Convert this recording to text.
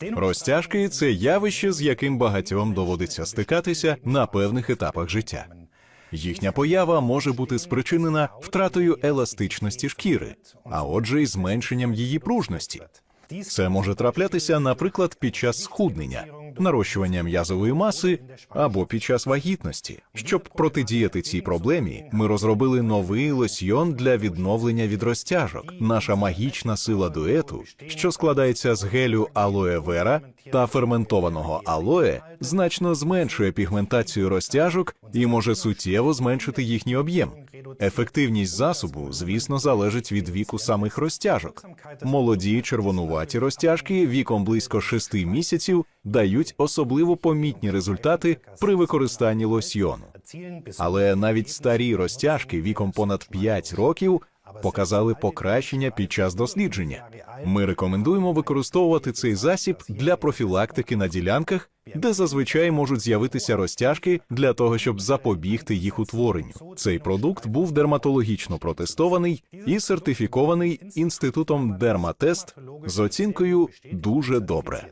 Розтяжки це явище, з яким багатьом доводиться стикатися на певних етапах життя. Їхня поява може бути спричинена втратою еластичності шкіри, а отже, й зменшенням її пружності. Це може траплятися, наприклад, під час схуднення, нарощування м'язової маси або під час вагітності. Щоб протидіяти цій проблемі, ми розробили новий лосьйон для відновлення від розтяжок. Наша магічна сила дуету, що складається з гелю алоe вера та ферментованого алоe, значно зменшує пігментацію розтяжок і може суттєво зменшити їхній об'єм. Ефективність засобу, звісно, залежить від віку самих розтяжок. Молоді червонуваті розтяжки віком близько 6 місяців дають особливо помітні результати при використанні лосьйону. Але навіть старі розтяжки віком понад 5 років показали покращення під час дослідження. Ми рекомендуємо використовувати цей засіб для профілактики на ділянках, де зазвичай можуть з'явитися розтяжки для того, щоб запобігти їх утворенню. Цей продукт був дерматологічно протестований і сертифікований інститутом Дерматест з оцінкою дуже добре.